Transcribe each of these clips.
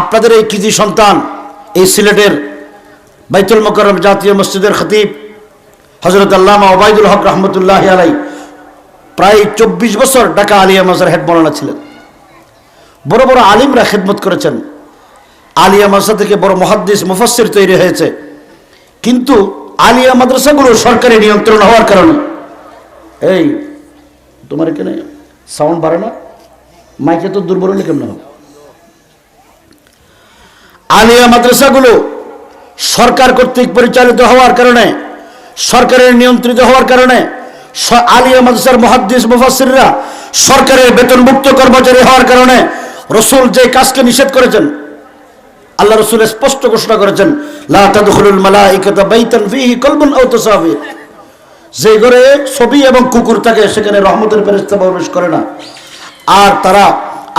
আপনাদের এই কৃতি সন্তান, এই সিলেটের বাইতুল মকরম জাতীয় মসজিদের খতিব হজরত আল্লামা ওবায়দুল হক রহমতুল্লাহ আলাই প্রায় চব্বিশ বছর ঢাকা আলিয়া মাজার হেড মৌলানা ছিলেন। বড় বড় আলিমরা খেদমত করেছেন। আলিয়া মাদ্রাসা থেকে বড় মহাদ্দিস, মুফাসসির তৈরি হয়েছে। কিন্তু আলিয়া মাদ্রাসাগুলো সরকারি নিয়ন্ত্রণ হওয়ার কারণে এই, তোমার এখানে সাউন্ড বাড়ে না? মাইকে তো দুর্বল কেমন হবে? আলিয়া মাদ্রাসাগুলো সরকার কর্তৃক পরিচালিত হওয়ার কারণে, সরকারের নিয়ন্ত্রিত হওয়ার কারণে আলিয়া মাদ্রাসার মহাদ্দিস মুফাসসিররা সরকারের বেতনমুক্ত কর্মচারী হওয়ার কারণে রসুল যে কাজকে নিষেধ করেছেন, আল্লাহ রসুল স্পষ্ট ঘোষণা করেছেন যে ঘরে ছবি এবং কুকুর থাকে, সেখানে রহমতের প্রবেশ করে না। আর তারা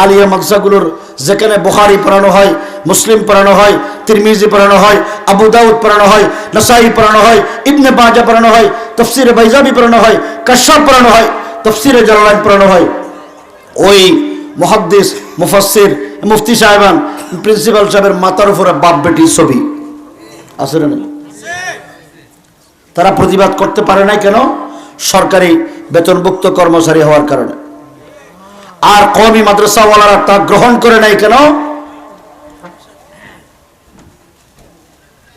আলিয়া মাদ্রাসাগুলোর যেখানে বুখারি পড়ানো হয়, মুসলিম পড়ানো হয়, তিরমিজি পড়ানো হয়, আবু দাউদ পড়ানো হয়, নাসাই পড়ানো হয়, ইবনে বাজা পড়ানো হয়, তফসিরে বাইজাবি পড়ানো হয় কাশ্যাপ পড়ানো হয়, তফসিরে জালালাইন পড়ানো হয়। ওই মহাদ্দিস, মুফাসসির, মুফতি সাহেবান, প্রিন্সিপাল সাহেবের মাথার উপরে বাপ বেটির ছবি। আছে না তারা প্রতিবাদ করতে পারে নাই কেন? সরকারি বেতনভুক্ত কর্মচারী হওয়ার কারণে। আর কমি মাদ্রাসাওয়ালারা তা গ্রহণ করে নাই কেন?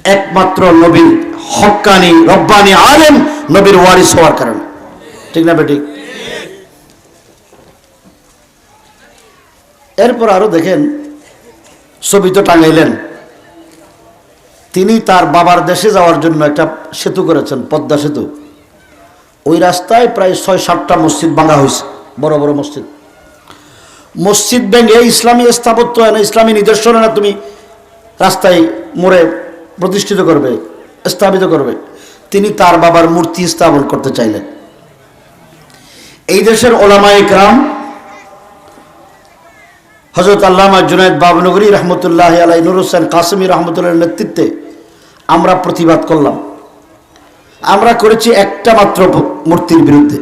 একমাত্র নবীর হক্কানি রব্বানি আলেম নবীর ওয়ারিস হওয়ার কারণে। ঠিক না বেটি? এরপর আরও দেখেন, ছবি তো টাঙাইলেন। তিনি তার বাবার দেশে যাওয়ার জন্য একটা সেতু করেছেন, পদ্মা সেতু। ওই রাস্তায় প্রায় ছয় সাতটা মসজিদ ভাঙা হয়েছে, বড় বড় মসজিদ। মসজিদ ভেঙে ইসলামী স্থাপত্য এনে ইসলামী নিদর্শন এনে তুমি রাস্তায় মোড়ে প্রতিষ্ঠিত করবে, স্থাপিত করবে। তিনি তার বাবার মূর্তি স্থাপন করতে চাইলেন। এই দেশের ওলামায়ে গ্রাম হজরত আল্লামা জুনায়দ বাবনগরী রহমতুল্লাহ আলাই নুর হোসেন কাসমি রহমতুল্লাহের নেতৃত্বে আমরা প্রতিবাদ করলাম। আমরা করেছি একটা মাত্র মূর্তির বিরুদ্ধে,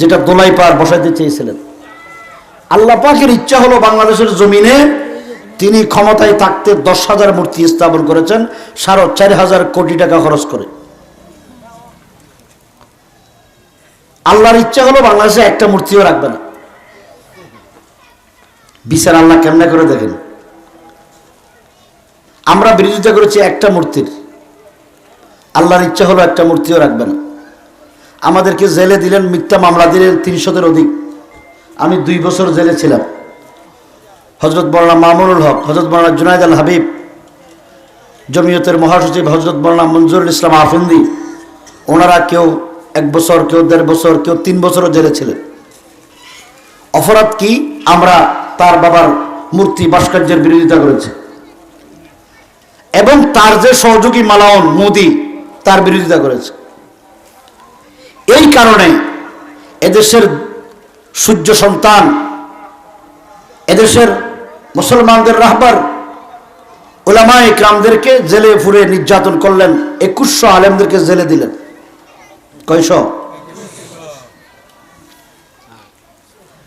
যেটা দোলাই পার বসাইতে চেয়েছিলেন। আল্লাহ পাকের ইচ্ছা হলো বাংলাদেশের জমিনে তিনি ক্ষমতায় থাকতে দশ হাজার মূর্তি স্থাপন করেছেন, সাড়ে চার হাজার কোটি টাকা খরচ করে। আল্লাহর ইচ্ছা হলো বাংলাদেশে একটা মূর্তিও রাখবে না। বিচার আল্লাহ কেমনে করে দেখেন? আমরা বিরোধিতা করেছি একটা মূর্তির। আল্লাহর ইচ্ছা হলো একটা মূর্তিও রাখবে না। আমাদেরকে জেলে দিলেন, মিথ্যা মামলা দিলেন তিনশোদের অধিক। আমি দুই বছর জেলে ছিলাম। হজরত বর্ণা মামুনুল হক হজরত বর্ণা জুনায়দ আল হাবিব, জমিয়তের মহাসচিব হজরত বর্ণা মঞ্জুরুল ইসলাম আফিন্দি, ওনারা কেউ এক বছর, কেউ দেড় বছর, কেউ তিন বছরও জেলে ছিলেন। অপরাধ কি? আমরা তার বাবার মূর্তি, ভাস্কর্যের বিরোধিতা করেছি। এবং তার যে সহযোগী মালায়ন মোদি, তার বিরোধিতা করেছে। এই কারণে এদেশের সূর্য সন্তান। এদেশের মুসলমানদের রাহবার ওলামা ইকরামদেরকে জেলে ফুরে নির্যাতন করলেন, একুশশো আলেমদেরকে জেলে দিলেন। কয়শো?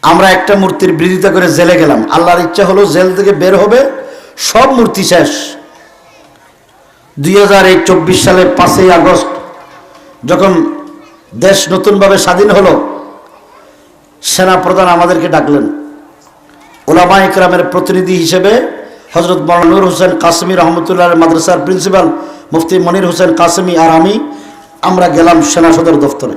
আমরা একটা মূর্তির বিরোধিতা করে জেলে গেলাম। আল্লাহর ইচ্ছা হলো জেল থেকে বের হবে, সব মূর্তি শেষ। দুই হাজার চব্বিশ সালের পাঁচই আগস্ট, যখন দেশ নতুনভাবে স্বাধীন হলো সেনা প্রধান আমাদেরকে ডাকলেন। ওলামা ইকরামের প্রতিনিধি হিসেবে হজরত মৌলানুর হোসেন কাসমি রহমতুল্লাহ মাদ্রাসার প্রিন্সিপাল মুফতি মনির হোসেন কাসমি আর আমি আমরা গেলাম সেনা সদর দফতরে।